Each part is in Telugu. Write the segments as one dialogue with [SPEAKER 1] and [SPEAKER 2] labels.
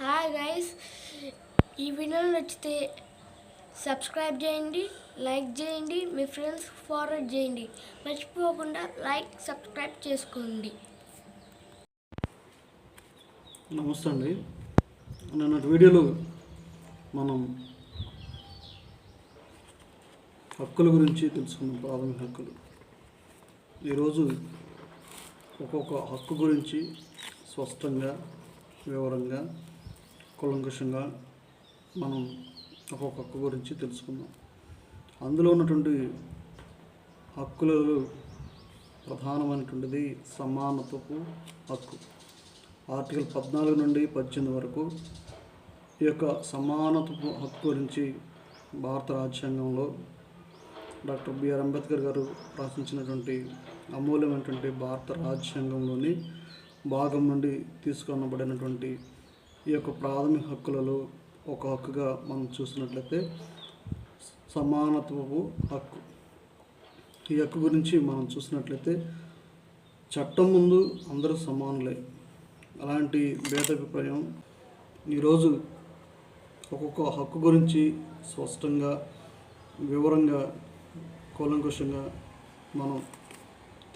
[SPEAKER 1] హాయ్ గైస్ ఈ వీడియో నచ్చితే సబ్స్క్రైబ్ చేయండి లైక్ చేయండి మీ ఫ్రెండ్స్ ఫార్వర్డ్ చేయండి. మర్చిపోకుండా లైక్ సబ్స్క్రైబ్ చేసుకోండి.
[SPEAKER 2] నమస్తే అండి. నిన్నటి వీడియోలో మనం హక్కుల గురించి తెలుసుకున్నాం ప్రాథమిక హక్కులు. ఈరోజు ఒక్కొక్క హక్కు గురించి స్పష్టంగా వివరంగా కులంకుషంగా మనం ఒక్కొక్క హక్కు గురించి తెలుసుకుందాం. అందులో ఉన్నటువంటి హక్కులలో ప్రధానమైనటువంటిది సమానతకు హక్కు. ఆర్టికల్ పద్నాలుగు నుండి పద్దెనిమిది వరకు ఈ యొక్క సమానత్వ హక్కు గురించి భారత రాజ్యాంగంలో డాక్టర్ బిఆర్ అంబేద్కర్ గారు రచించినటువంటి అమూల్యమైనటువంటి భారత రాజ్యాంగంలోని భాగం నుండి తీసుకొనబడినటువంటి ఈ యొక్క ప్రాథమిక హక్కులలో ఒక హక్కుగా మనం చూసినట్లయితే సమానత్వపు హక్కు. ఈ హక్కు గురించి మనం చూసినట్లయితే చట్టం ముందు అందరూ సమానులే. అలాంటి భేదాభిప్రాయం ఈరోజు ఒక్కొక్క హక్కు గురించి స్పష్టంగా వివరంగా కూలంకుషంగా మనం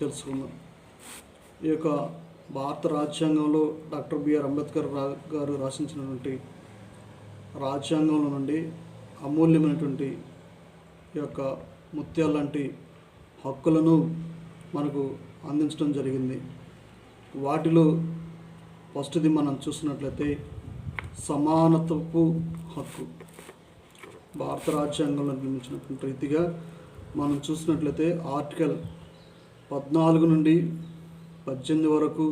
[SPEAKER 2] తెలుసుకుందాం. ఈ యొక్క భారత రాజ్యాంగంలో డాక్టర్ బిఆర్ అంబేద్కర్ రా- గారు రాసించినటువంటి రాజ్యాంగంలో నుండి అమూల్యమైనటువంటి ఈ యొక్క ముత్యాల లాంటి హక్కులను మనకు అందించడం జరిగింది. వాటిలో ఫస్ట్ది మనం చూసినట్లయితే సమానత్వపు హక్కు. భారత రాజ్యాంగంలో నిర్మించినటువంటి రీతిగా మనం చూసినట్లయితే ఆర్టికల్ పద్నాలుగు నుండి పద్దెనిమిది వరకు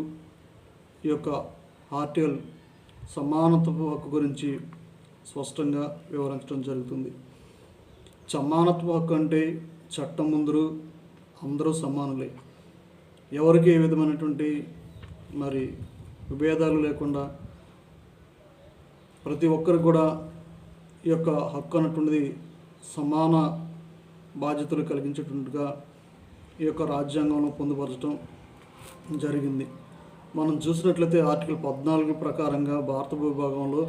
[SPEAKER 2] ఈ యొక్క ఆర్టికల్ సమానత్వపు హక్కు గురించి స్పష్టంగా వివరించడం జరుగుతుంది. సమానత్వ హక్కు అంటే చట్టం ముందు అందరూ సమానులే. ఎవరికి ఏ విధమైనటువంటి మరి విభేదాలు లేకుండా ప్రతి ఒక్కరికి కూడా ఈ యొక్క హక్కు అన్నటువంటిది సమాన బాధ్యతలు కలిగించేటట్టుగా ఈ యొక్క రాజ్యాంగంలో పొందుపరచడం జరిగింది. మనం చూసినట్లయితే ఆర్టికల్ పద్నాలుగు ప్రకారంగా భారత భూభాగంలో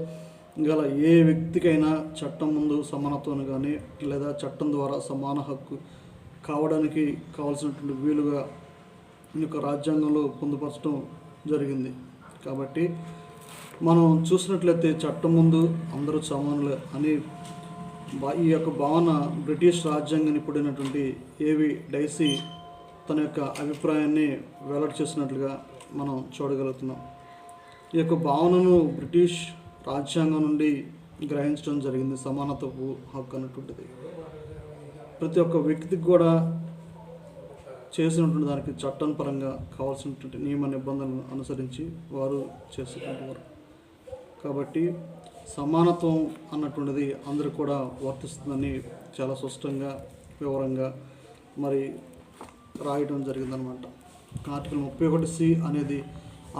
[SPEAKER 2] గల ఏ వ్యక్తికైనా చట్టం ముందు సమానత్వం కానీ లేదా చట్టం ద్వారా సమాన హక్కు కావడానికి కావాల్సినటువంటి వీలుగా ఈ యొక్క రాజ్యాంగంలో పొందుపరచడం జరిగింది. కాబట్టి మనం చూసినట్లయితే చట్టం ముందు అందరూ సమానులే అని ఈ యొక్క భావన బ్రిటిష్ రాజ్యాంగ పడినటువంటి ఏవి డైసీ తన యొక్క అభిప్రాయాన్ని వెల్లడి చేసినట్లుగా మనం చూడగలుగుతున్నాం. ఈ యొక్క భావనను బ్రిటిష్ రాజ్యాంగం నుండి గ్రహించడం జరిగింది. సమానత్వపు హక్కు అన్నటువంటిది. ప్రతి ఒక్క వ్యక్తికి కూడా చేసినటువంటి దానికి చట్టం పరంగా కావాల్సినటువంటి నియమ నిబంధనలను అనుసరించి వారు చేసుకుంటున్నారు కాబట్టి సమానత్వం అన్నటువంటిది అందరూ కూడా వర్తిస్తుందని చాలా స్పష్టంగా వివరంగా మరి రాయడం జరిగిందనమాట. ఆర్టికల్ ముప్పై ఒకటి సి అనేది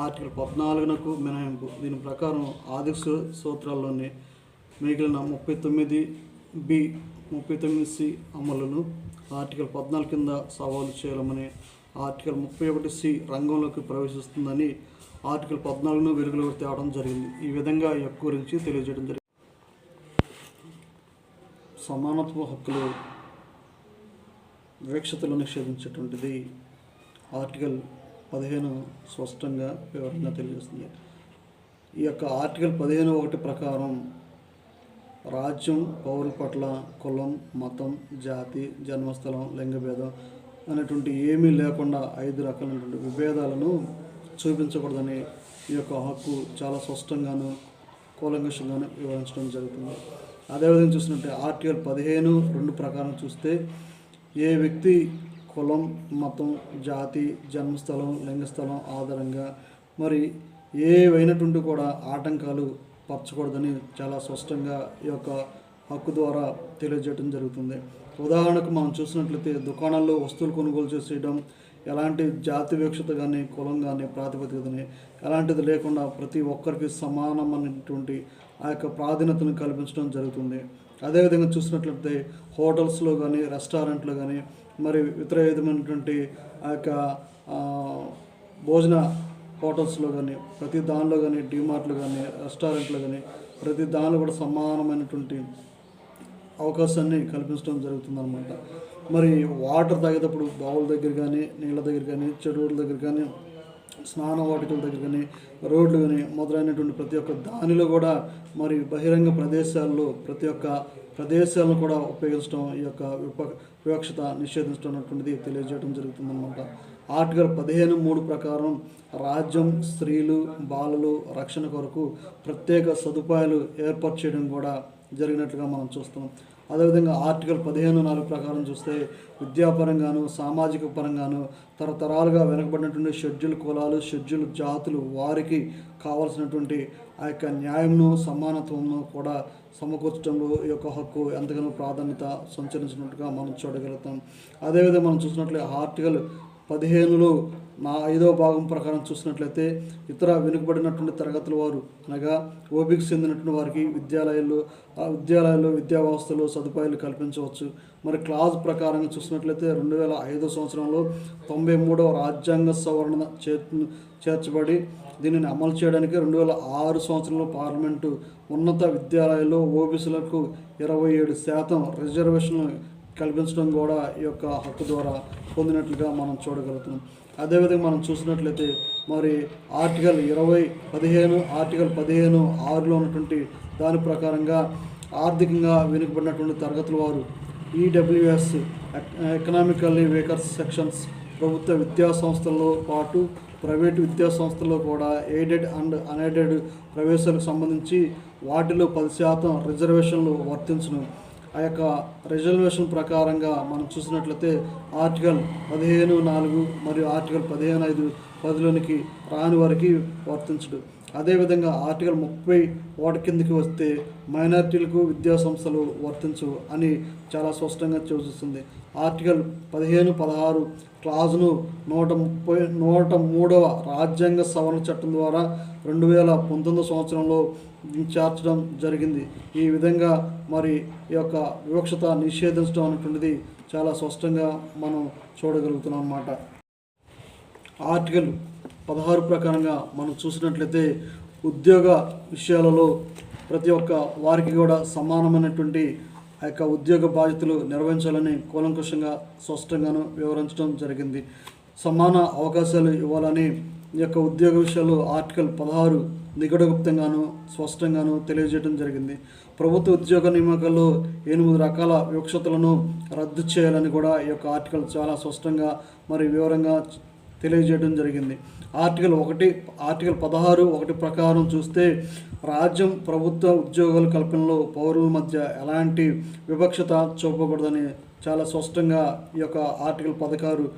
[SPEAKER 2] ఆర్టికల్ పద్నాలుగునకు మినహాయింపు. దీని ప్రకారం ఆర్థిక సూత్రాల్లోని మిగిలిన ముప్పై తొమ్మిది బి ముప్పై తొమ్మిది సి అమలును ఆర్టికల్ పద్నాలుగు కింద సవాలు చేయాలని ఆర్టికల్ ముప్పై ఒకటి సి రంగంలోకి ప్రవేశిస్తుందని ఆర్టికల్ పద్నాలుగును వెలుగులోకి తేవడం జరిగింది. ఈ విధంగా ఎక్కువ గురించి తెలియజేయడం జరిగింది. సమానత్వ హక్కులు వివక్షతలు నిషేధించేటువంటిది ఆర్టికల్ పదిహేను స్పష్టంగా వివరంగా తెలియజేస్తుంది. ఈ యొక్క ఆర్టికల్ పదిహేను ఒకటి ప్రకారం రాజ్యం పౌరుల పట్ల కులం మతం జాతి జన్మస్థలం లింగభేదం అనేటువంటి ఏమీ లేకుండా ఐదు రకాలైనటువంటి విభేదాలను చూపించకూడదని ఈ యొక్క హక్కు చాలా స్పష్టంగాను కూలంకషంగాను వివరించడం జరుగుతుంది. అదేవిధంగా చూసినట్టే ఆర్టికల్ పదిహేను రెండు ప్రకారం చూస్తే ఏ వ్యక్తి కులం మతం జాతి జన్మస్థలం లింగస్థలం ఆధారంగా మరి ఏవైనటువంటి కూడా ఆటంకాలు పరచకూడదని చాలా స్పష్టంగా ఈ యొక్క హక్కు ద్వారా తెలియజేయడం జరుగుతుంది. ఉదాహరణకు మనం చూసినట్లయితే దుకాణాల్లో వస్తువులు కొనుగోలు చేసేయడం ఎలాంటి జాతి వివక్షత కానీ కులం కానీ ప్రాతిపదిక కానీ ఎలాంటిది లేకుండా ప్రతి ఒక్కరికి సమానమైనటువంటి ఆ యొక్క ప్రాధాన్యతను కల్పించడం జరుగుతుంది. అదేవిధంగా చూసినట్లయితే హోటల్స్లో కానీ రెస్టారెంట్లో కానీ మరి ఇతర విధమైనటువంటి ఆ యొక్క భోజన హోటల్స్లో కానీ ప్రతి దానిలో కానీ డిమార్ట్లో కానీ రెస్టారెంట్లో కానీ ప్రతి దానిలో కూడా సమానమైనటువంటి అవకాశాన్ని కల్పించడం జరుగుతుందన్నమాట. మరి వాటర్ తాగేటప్పుడు బావుల దగ్గర కానీ నీళ్ళ దగ్గర కానీ చెరువుల దగ్గర కానీ స్నాన వాటికల దగ్గర కానీ రోడ్లు కానీ మొదలైనటువంటి ప్రతి ఒక్క దానిలో కూడా మరి బహిరంగ ప్రదేశాల్లో ప్రతి ఒక్క ప్రదేశాలను కూడా ఉపయోగించడం ఈ యొక్క విప వివక్షత నిషేధించడం అన్నటువంటిది తెలియజేయడం జరుగుతుందన్నమాట. ఆర్టికల్ పదిహేను మూడు ప్రకారం రాజ్యం స్త్రీలు బాలలు రక్షణ కొరకు ప్రత్యేక సదుపాయాలు ఏర్పాటు చేయడం కూడా జరిగినట్లుగా మనం చూస్తాం అదేవిధంగా ఆర్టికల్ పదిహేను నాలుగు ప్రకారం చూస్తే విద్యాపరంగాను సామాజిక పరంగాను తరతరాలుగా వెనకబడినటువంటి షెడ్యూల్ కులాలు షెడ్యూల్ జాతులు వారికి కావాల్సినటువంటి ఆ యొక్క న్యాయంను సమానత్వంను కూడా సమకూర్చడంలో ఈ యొక్క హక్కు ఎంతగానో ప్రాధాన్యత సంచరించినట్టుగా మనం చూడగలుగుతాం. అదేవిధంగా మనం చూసినట్లయితే ఆర్టికల్ పదిహేనులో నా ఐదో భాగం ప్రకారం చూసినట్లయితే ఇతర వెనుకబడినటువంటి తరగతుల వారు అనగా ఓబీకి చెందినటువంటి వారికి విద్యాలయాల్లో విద్యాలయాల్లో విద్యా వ్యవస్థలో సదుపాయాలు కల్పించవచ్చు. మరి క్లాజ్ ప్రకారంగా చూసినట్లయితే రెండు వేల ఐదో సంవత్సరంలో తొంభై మూడవ రాజ్యాంగ సవరణ చే చేర్చబడి దీనిని అమలు చేయడానికి రెండు వేల ఆరు సంవత్సరంలో పార్లమెంటు ఉన్నత విద్యాలయాల్లో ఓబీసీలకు ఇరవై ఏడు శాతం రిజర్వేషన్లు కల్పించడం కూడా ఈ యొక్క హక్కు ద్వారా పొందినట్లుగా మనం చూడగలుగుతున్నాం. అదేవిధంగా మనం చూసినట్లయితే మరి ఆర్టికల్ ఇరవై పదిహేను ఆర్టికల్ పదిహేను ఆరులో ఉన్నటువంటి దాని ప్రకారంగా ఆర్థికంగా వెనుకబడినటువంటి తరగతుల వారు ఈడబ్ల్యూఎస్ ఎకనామికల్లీ వేకర్స్ సెక్షన్స్ ప్రభుత్వ విద్యా సంస్థల్లో పాటు ప్రైవేటు విద్యా సంస్థల్లో కూడా ఎయిడెడ్ అండ్ అన్ఎయిడెడ్ ప్రవేశాలకు సంబంధించి వాటిలో పది శాతం రిజర్వేషన్లు వర్తించను. ఆ యొక్క రిజర్వేషన్ ప్రకారంగా మనం చూసినట్లయితే ఆర్టికల్ పదిహేను నాలుగు మరియు ఆర్టికల్ పదిహేను ఐదు పదిలోనికి రాని వారికి వర్తించడు. అదేవిధంగా ఆర్టికల్ ముప్పై ఓట కిందకి వస్తే మైనారిటీలకు విద్యా సంస్థలు వర్తించు అని చాలా స్పష్టంగా సూచిస్తుంది ఆర్టికల్ పదిహేను పదహారు క్లాజులు నూట ముప్పై నూట మూడవ రాజ్యాంగ సవరణ చట్టం ద్వారా రెండు వేల పంతొమ్మిది సంవత్సరంలో చేర్చడం జరిగింది. ఈ విధంగా మరి ఈ యొక్క వివక్షత నిషేధించడం అనేటువంటిది చాలా స్పష్టంగా మనం చూడగలుగుతున్నాం అన్నమాట ఆర్టికల్ పదహారు ప్రకారంగా మనం చూసినట్లయితే ఉద్యోగ విషయాలలో ప్రతి ఒక్క వారికి కూడా సమానమైనటువంటి ఆ యొక్క ఉద్యోగ బాధ్యతలు నిర్వహించాలని కూలంకుషంగా స్పష్టంగాను వివరించడం జరిగింది. సమాన అవకాశాలు ఇవ్వాలని ఈ యొక్క ఉద్యోగ విషయాలు ఆర్టికల్ పదహారు నిగడగుప్తంగాను స్పష్టంగాను తెలియజేయడం జరిగింది. ప్రభుత్వ ఉద్యోగ నియామకాల్లో ఎనిమిది రకాల వివక్షతలను రద్దు చేయాలని కూడా ఈ యొక్క ఆర్టికల్ చాలా స్పష్టంగా మరి వివరంగా తెలియజేయడం జరిగింది. ఆర్టికల్ ఒకటి ఆర్టికల్ పదహారు ఒకటి ప్రకారం చూస్తే రాజ్యం ప్రభుత్వ ఉద్యోగాల కల్పనలో పౌరుల మధ్య ఎలాంటి వివక్షత చూపకూడదని చాలా స్పష్టంగా ఈ యొక్క ఆర్టికల్ పదహారు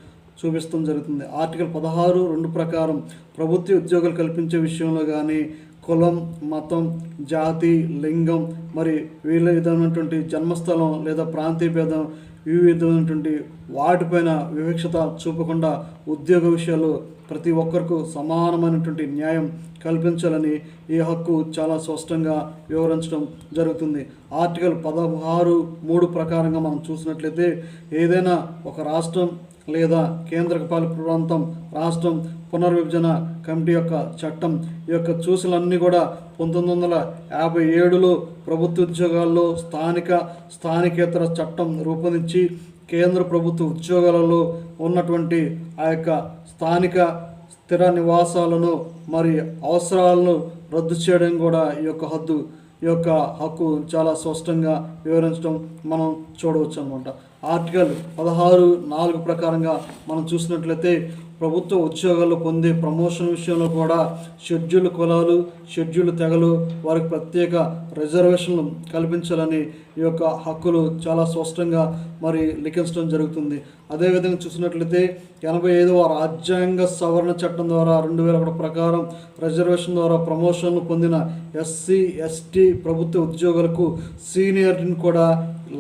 [SPEAKER 2] చూపిస్తాం జరుగుతుంది. ఆర్టికల్ పదహారు రెండు ప్రకారం ప్రభుత్వ ఉద్యోగాలు కల్పించే విషయంలో కానీ కులం మతం జాతి లింగం మరి వీళ్ళ విధమైనటువంటి జన్మస్థలం లేదా ప్రాంతీయ భేదం వివిధమైనటువంటి వాటిపైన వివక్షత చూపకుండా ఉద్యోగ విషయాలు ప్రతి ఒక్కరికి సమానమైనటువంటి న్యాయం కల్పించాలని ఈ హక్కు చాలా స్పష్టంగా వివరించడం జరుగుతుంది. ఆర్టికల్ పదహారు మూడు ప్రకారంగా మనం చూసినట్లయితే ఏదైనా ఒక రాష్ట్రం లేదా కేంద్ర పాలిత ప్రాంతం రాష్ట్రం పునర్విభజన కమిటీ యొక్క చట్టం ఈ యొక్క చూసులన్నీ కూడా పంతొమ్మిది వందల యాభై ఏడులో ప్రభుత్వ ఉద్యోగాల్లో స్థానిక స్థానికేతర చట్టం రూపొందించి కేంద్ర ప్రభుత్వ ఉద్యోగాలలో ఉన్నటువంటి ఆ యొక్క స్థానిక స్థిర నివాసాలను మరి అవసరాలను రద్దు చేయడం కూడా ఈ యొక్క హద్దు ఈ యొక్క హక్కు చాలా స్పష్టంగా వివరించడం మనం చూడవచ్చు అనమాట ఆర్టికల్ పదహారు నాలుగు ప్రకారంగా మనం చూసినట్లయితే ప్రభుత్వ ఉద్యోగాలు పొందే ప్రమోషన్ విషయంలో కూడా షెడ్యూల్ కులాలు షెడ్యూల్ తెగలు వారికి ప్రత్యేక రిజర్వేషన్లు కల్పించాలని ఈ యొక్క హక్కులు చాలా స్పష్టంగా మరి లిఖించడం జరుగుతుంది. అదేవిధంగా చూసినట్లయితే ఎనభై ఐదవ రాజ్యాంగ సవరణ చట్టం ద్వారా రెండు వేల ఒకటి ప్రకారం రిజర్వేషన్ ద్వారా ప్రమోషన్లు పొందిన ఎస్సీ ఎస్టీ ప్రభుత్వ ఉద్యోగులకు సీనియర్ని కూడా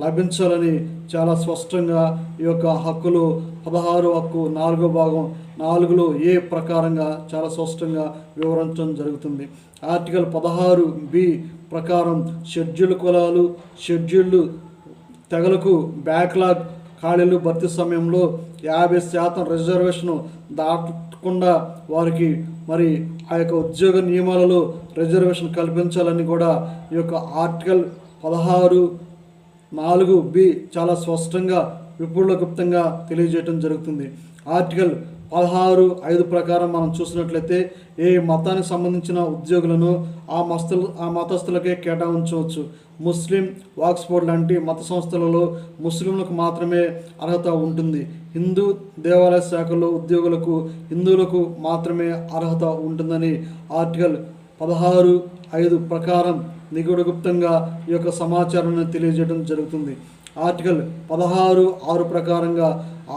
[SPEAKER 2] లభించాలని చాలా స్పష్టంగా ఈ యొక్క హక్కులు పదహారు హక్కు నాలుగో భాగం నాలుగులో ఏ ప్రకారంగా చాలా స్పష్టంగా వివరించడం జరుగుతుంది. ఆర్టికల్ పదహారు బి ప్రకారం షెడ్యూల్ కులాలు షెడ్యూల్డ్ తెగలకు బ్యాక్లాగ్ ఖాళీలు భర్తీ సమయంలో యాభై శాతం రిజర్వేషన్ దాటకుండా వారికి మరి ఆ యొక్క ఉద్యోగ నియమాలలో రిజర్వేషన్ కల్పించాలని కూడా ఈ యొక్క ఆర్టికల్ పదహారు నాలుగు బి చాలా స్పష్టంగా విపుల గుప్తంగా తెలియజేయడం జరుగుతుంది. ఆర్టికల్ పదహారు ఐదు ప్రకారం మనం చూసినట్లయితే ఏ మతానికి సంబంధించిన ఉద్యోగులను ఆ మస్తులు ఆ మతస్థులకే కేటాయించవచ్చు. ముస్లిం వాక్స్ఫోర్డ్ లాంటి మత సంస్థలలో ముస్లింలకు మాత్రమే అర్హత ఉంటుంది. హిందూ దేవాలయ శాఖలో ఉద్యోగులకు హిందువులకు మాత్రమే అర్హత ఉంటుందని ఆర్టికల్ పదహారు ఐదు ప్రకారం నిగూఢగుప్తంగా ఈ యొక్క సమాచారాన్ని తెలియజేయడం జరుగుతుంది. ఆర్టికల్ పదహారు ఆరు ప్రకారంగా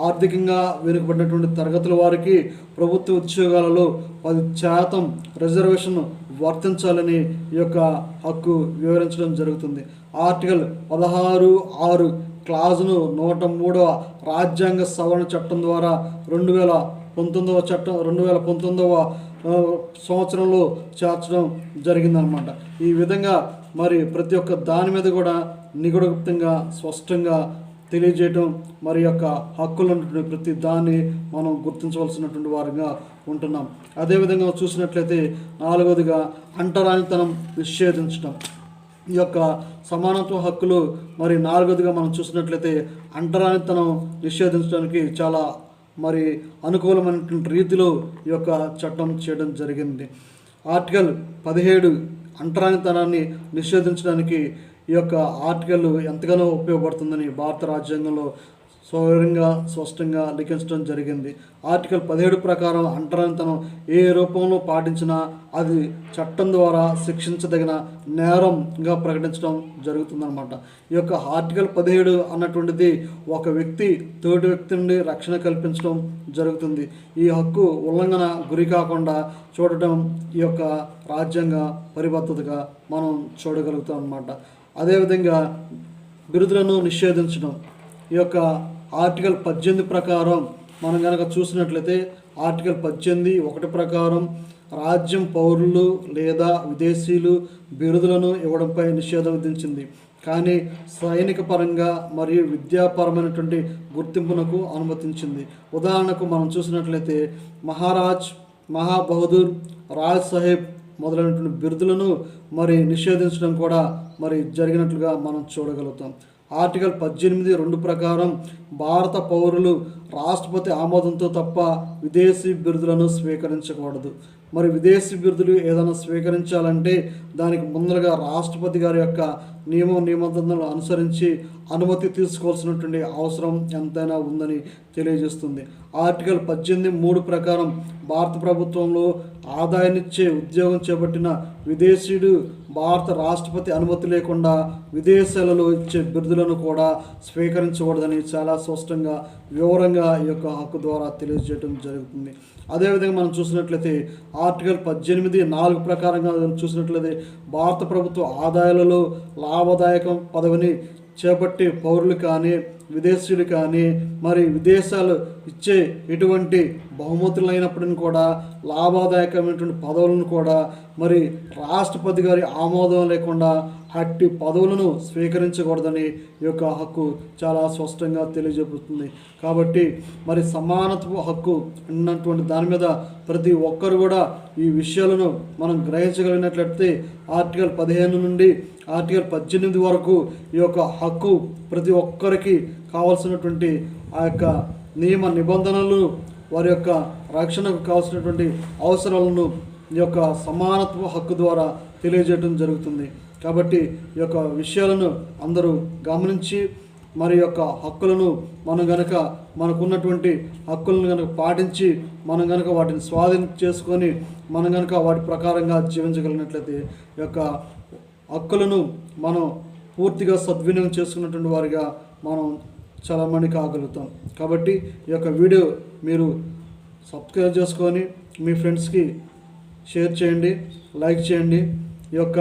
[SPEAKER 2] ఆర్థికంగా వెనుకబడినటువంటి తరగతుల వారికి ప్రభుత్వ ఉద్యోగాలలో పది శాతం రిజర్వేషన్ వర్తించాలని ఈ యొక్క హక్కు వివరించడం జరుగుతుంది. ఆర్టికల్ పదహారు ఆరు క్లాజును నూట మూడవ రాజ్యాంగ సవరణ చట్టం ద్వారా రెండు వేల పంతొమ్మిదవ చట్టం రెండు వేల పంతొమ్మిదవ సంవత్సరంలో చేర్చడం జరిగిందనమాట ఈ విధంగా మరి ప్రతి ఒక్క దాని మీద కూడా నిగూఢగుప్తంగా స్పష్టంగా తెలియజేయటం మరి యొక్క హక్కులు ఉన్నటువంటి ప్రతి దాన్ని మనం గుర్తించవలసినటువంటి వారిగా ఉంటున్నాం. అదేవిధంగా చూసినట్లయితే నాలుగవదిగా అంటరానితనం నిషేధించడం ఈ యొక్క సమానత్వ హక్కులు మరి నాలుగవదిగా మనం చూసినట్లయితే అంటరానితనం నిషేధించడానికి చాలా మరి అనుకూలమైనటువంటి రీతిలో ఈ యొక్క చట్టం చేయడం జరిగింది. ఆర్టికల్ పదిహేడు అంటరానితనాన్ని నిషేధించడానికి ఈ యొక్క ఆర్టికల్ ఎంతగానో ఉపయోగపడుతుందని భారత రాజ్యాంగంలో స్వయంగా స్పష్టంగా లిఖించడం జరిగింది. ఆర్టికల్ పదిహేడు ప్రకారం అంటరానితనం ఏ రూపంలో పాటించినా అది చట్టం ద్వారా శిక్షించదగిన నేరంగా ప్రకటించడం జరుగుతుందన్నమాట. ఈ యొక్క ఆర్టికల్ పదిహేడు అన్నటువంటిది ఒక వ్యక్తి తోటి వ్యక్తి నుండి రక్షణ కల్పించడం జరుగుతుంది. ఈ హక్కు ఉల్లంఘన గురి కాకుండా చూడటం ఈ యొక్క రాజ్యాంగ పరిబద్ధతగా మనం చూడగలుగుతాం అన్నమాట అదేవిధంగా బిరుదులను నిషేధించడం ఈ యొక్క ఆర్టికల్ పద్దెనిమిది ప్రకారం మనం కనుక చూసినట్లయితే ఆర్టికల్ పద్దెనిమిది ఒకటి ప్రకారం రాజ్యం పౌరులు లేదా విదేశీయులు బిరుదులను ఇవ్వడంపై నిషేధం విధించింది. కానీ సైనిక పరంగా మరియు విద్యాపరమైనటువంటి గుర్తింపునకు అనుమతించింది. ఉదాహరణకు మనం చూసినట్లయితే మహారాజ్ మహాబహదూర్ రాజ్ సాహెబ్ మొదలైనటువంటి బిరుదులను మరి నిషేధించడం కూడా మరి జరిగినట్లుగా మనం చూడగలుగుతాం. ఆర్టికల్ పద్దెనిమిది రెండు ప్రకారం భారత పౌరులు రాష్ట్రపతి ఆమోదంతో తప్ప విదేశీ బిరుదులను స్వీకరించకూడదు. మరి విదేశీ బిరుదులు ఏదైనా స్వీకరించాలంటే దానికి ముందరగా రాష్ట్రపతి గారి యొక్క నియమ నిబంధనలు అనుసరించి అనుమతి తీసుకోవాల్సినటువంటి అవసరం ఎంతైనా ఉందని తెలియజేస్తుంది. ఆర్టికల్ పద్దెనిమిది మూడు ప్రకారం భారత ప్రభుత్వంలో ఆదాయాన్నిచ్చే ఉద్యోగం చేపట్టిన విదేశీయుడు భారత రాష్ట్రపతి అనుమతి లేకుండా విదేశాలలో ఇచ్చే బిరుదులను కూడా స్వీకరించకూడదని చాలా స్పష్టంగా వివరంగా ఈ యొక్క హక్కు ద్వారా తెలియజేయడం జరుగుతుంది. అదేవిధంగా మనం చూసినట్లయితే ఆర్టికల్ పద్దెనిమిది నాలుగు ప్రకారంగా చూసినట్లయితే భారత ప్రభుత్వ ఆదాయాలలో లాభదాయకం పదవిని చేపట్టి పౌరులు కానీ విదేశీయులు కానీ మరి విదేశాలు ఇచ్చే ఎటువంటి బహుమతులు అయినప్పటిని కూడా లాభదాయకమైనటువంటి పదవులను కూడా మరి రాష్ట్రపతి గారి ఆమోదం లేకుండా అట్టి పదవులను స్వీకరించకూడదని ఈ యొక్క హక్కు చాలా స్పష్టంగా తెలియజేపుతుంది కాబట్టి మరి సమానత్వ హక్కు ఉన్నటువంటి దాని మీద ప్రతి ఒక్కరు కూడా ఈ విషయాలను మనం గ్రహించగలిగినట్లయితే ఆర్టికల్ పదిహేను నుండి ఆర్టికల్ పద్దెనిమిది వరకు ఈ యొక్క హక్కు ప్రతి ఒక్కరికి కావాల్సినటువంటి ఆ యొక్క నియమ నిబంధనలు వారి యొక్క రక్షణకు కావాల్సినటువంటి అవసరాలను ఈ యొక్క సమానత్వ హక్కు ద్వారా తెలియజేయడం జరుగుతుంది. కాబట్టి ఈ యొక్క విషయాలను అందరూ గమనించి మరి యొక్క హక్కులను మనం గనక మనకున్నటువంటి హక్కులను కనుక పాటించి మనం గనక వాటిని స్వాధీనం చేసుకొని మనం గనక వాటి ప్రకారంగా జీవించగలిగినట్లయితే ఈ యొక్క హక్కులను మనం పూర్తిగా సద్వినియోగం చేసుకున్నటువంటి వారిగా మనం చాలామంది కాగలుగుతాం కాబట్టి ఈ యొక్క వీడియో మీరు సబ్స్క్రైబ్ చేసుకొని మీ ఫ్రెండ్స్కి షేర్ చేయండి లైక్ చేయండి. ఈ యొక్క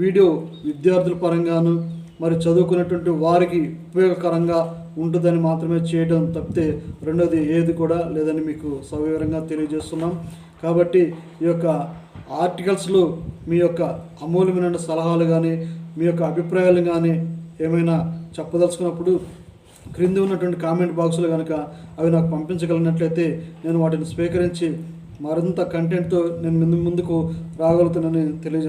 [SPEAKER 2] వీడియో విద్యార్థుల పరంగాను మరి చదువుకున్నటువంటి వారికి ఉపయోగకరంగా ఉంటుందని మాత్రమే చేయడం తప్పితే రెండోది ఏది కూడా లేదని మీకు సవివరంగా తెలియజేస్తున్నాం. కాబట్టి ఈ యొక్క ఆర్టికల్స్లో మీ యొక్క అమూల్యమైన సలహాలు కానీ మీ యొక్క అభిప్రాయాలు కానీ ఏమైనా చెప్పదలుచుకున్నప్పుడు క్రింద ఉన్నటువంటి కామెంట్ బాక్సులు కనుక అవి నాకు పంపించగలిగినట్లయితే నేను వాటిని స్వీకరించి మరింత కంటెంట్తో నేను ముందు ముందుకు రాగలుగుతానని తెలియజేస్తాను